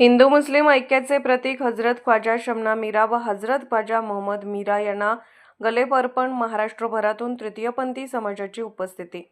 हिंदू मुस्लिम ऐक्याचे प्रतीक हजरत ख्वाजा शमना मीरा व हजरत ख्वाजा मोहम्मद मीरा यांना गलेपर्पण महाराष्ट्रभरातून तृतीयपंथी समाजाची उपस्थिती.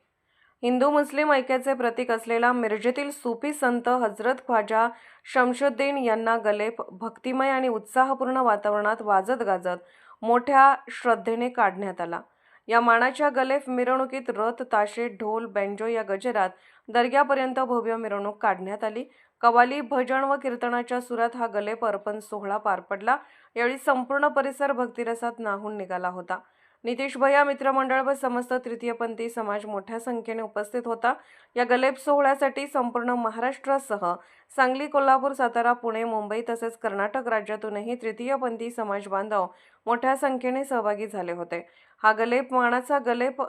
हिंदू मुस्लिम ऐक्याचे प्रतीक असलेला मिरजेतील सुफी संत हजरत ख्वाजा शमशुद्दीन यांना गलेप भक्तिमय आणि उत्साहपूर्ण वातावरणात वाजत गाजत मोठ्या श्रद्धेने काढण्यात आला. या मानाच्या गलेफ मिरवणुकीत रथ ताशे ढोल बँजो या गजरात दर्ग्यापर्यंत भव्य मिरवणूक काढण्यात आली. कवाली भजन व कीर्तनाच्या सुरात हा गलेप अर्पण सोहळा पार पडला. यावेळी संपूर्ण परिसर भक्तिरसात नाहून निघाला होता. नितीश भैया मित्रमंडळ व समस्त तृतीयपंथी समाज मोठ्या संख्येने उपस्थित होता. या गलेप सोहळ्यासाठी संपूर्ण महाराष्ट्रासह सांगली कोल्हापूर सातारा पुणे मुंबई तसेच कर्नाटक राज्यातूनही तृतीयपंथी समाज बांधव मोठ्या संख्येने सहभागी झाले होते. हा गलेप मानाचा गलेप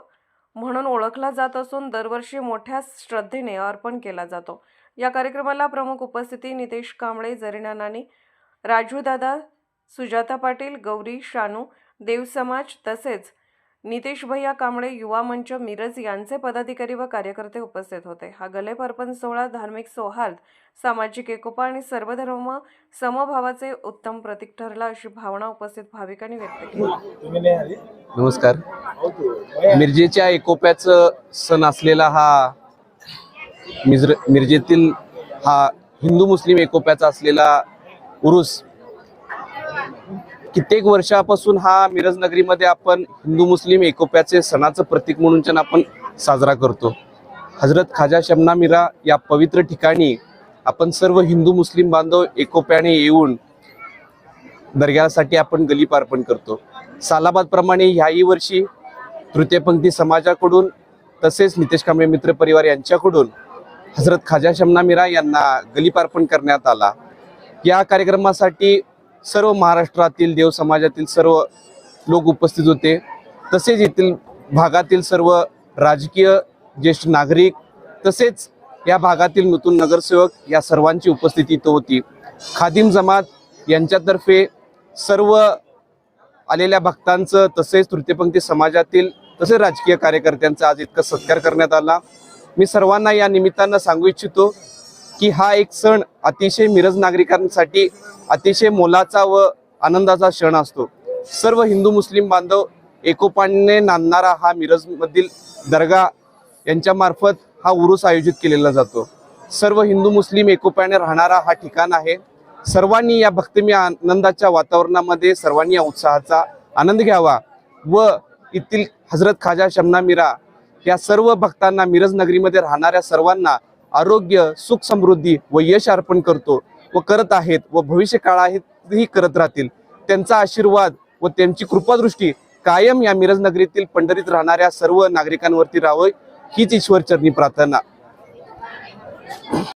म्हणून ओळखला जात असून दरवर्षी मोठ्या श्रद्धेने अर्पण केला जातो. या कार्यक्रमाला प्रमुख उपस्थिती नितेश कांबळे जरीना नानी राजू दादा सुजाता पाटील गौरी शानू देव समाज तसेच नितेश भैया कांबळे युवा मंच मिरज यांचे पदाधिकारी व कार्यकर्ते उपस्थित होते. हा गलेप अर्पण सोहळा धार्मिक सौहार्द सामाजिक एकोपा आणि सर्वधर्म समभावाचे उत्तम प्रतीक ठरला अशी भावना उपस्थित भाविकांनी व्यक्त केली. नमस्कार. मिरजेच्या एकोप्याचं सण असलेला हा मिजर मिरजेतील हा हिंदू मुस्लिम एकोप्याचा असलेला उरूस कित्येक वर्षापासून हा मिरज नगरीमध्ये आपण हिंदू मुस्लिम एकोप्याचे सणाचं प्रतीक म्हणून पण आपण साजरा करतो. हजरत खाजा शमना मीरा या पवित्र ठिकाणी आपण सर्व हिंदू मुस्लिम बांधव एकोप्याने येऊन दर्ग्यासाठी आपण गली अर्पण करतो. सालाबाद प्रमाणे ह्याही वर्षी तृतीयपंक्ती समाजाकडून तसेच नितेश कांबळे मित्र परिवार यांच्याकडून हजरत खाजा शमना मिरा यांना गली अर्पण करण्यात आला. या कार्यक्रमासाठी सर्व महाराष्ट्रातील देव समाजातील सर्व लोक उपस्थित होते. तसेच येथील भागातील सर्व राजकीय ज्येष्ठ नागरिक तसेच या भागातील नूतन नगरसेवक या सर्वांची उपस्थिती इथं होती. खादिम जमात यांच्यातर्फे सर्व आलेल्या भक्तांचं तसेच तृतीयपंक्ती समाजातील तसेच राजकीय कार्यकर्त्यांचा आज इतका सत्कार करण्यात आला. मी सर्वांना या निमित्तानं सांगू इच्छितो की हा एक सण अतिशय मिरज नागरिकांसाठी अतिशय मोलाचा व आनंदाचा क्षण असतो. सर्व हिंदू मुस्लिम बांधव एकोपाने नांदणारा हा मिरजमधील दर्गा यांच्यामार्फत हा उरूस आयोजित केलेला जातो. सर्व हिंदू मुस्लिम एकोप्याने राहणारा हा ठिकाण आहे. सर्वांनी या भक्तिमय आनंदाच्या वातावरणामध्ये सर्वांनी या उत्साहाचा आनंद घ्यावा व येथील हजरत खाजा शमना मीरा या सर्व भक्तांना मिरज नगरीमध्ये राहणाऱ्या सर्वांना आरोग्य सुख समृद्धी व यश अर्पण करतो व करत आहेत व भविष्य काळातही करत राहतील. त्यांचा आशीर्वाद व त्यांची कृपादृष्टी कायम या मिरज नगरीतील पंढरीत राहणाऱ्या सर्व नागरिकांवरती राहावं हीच ईश्वरचरणी प्रार्थना.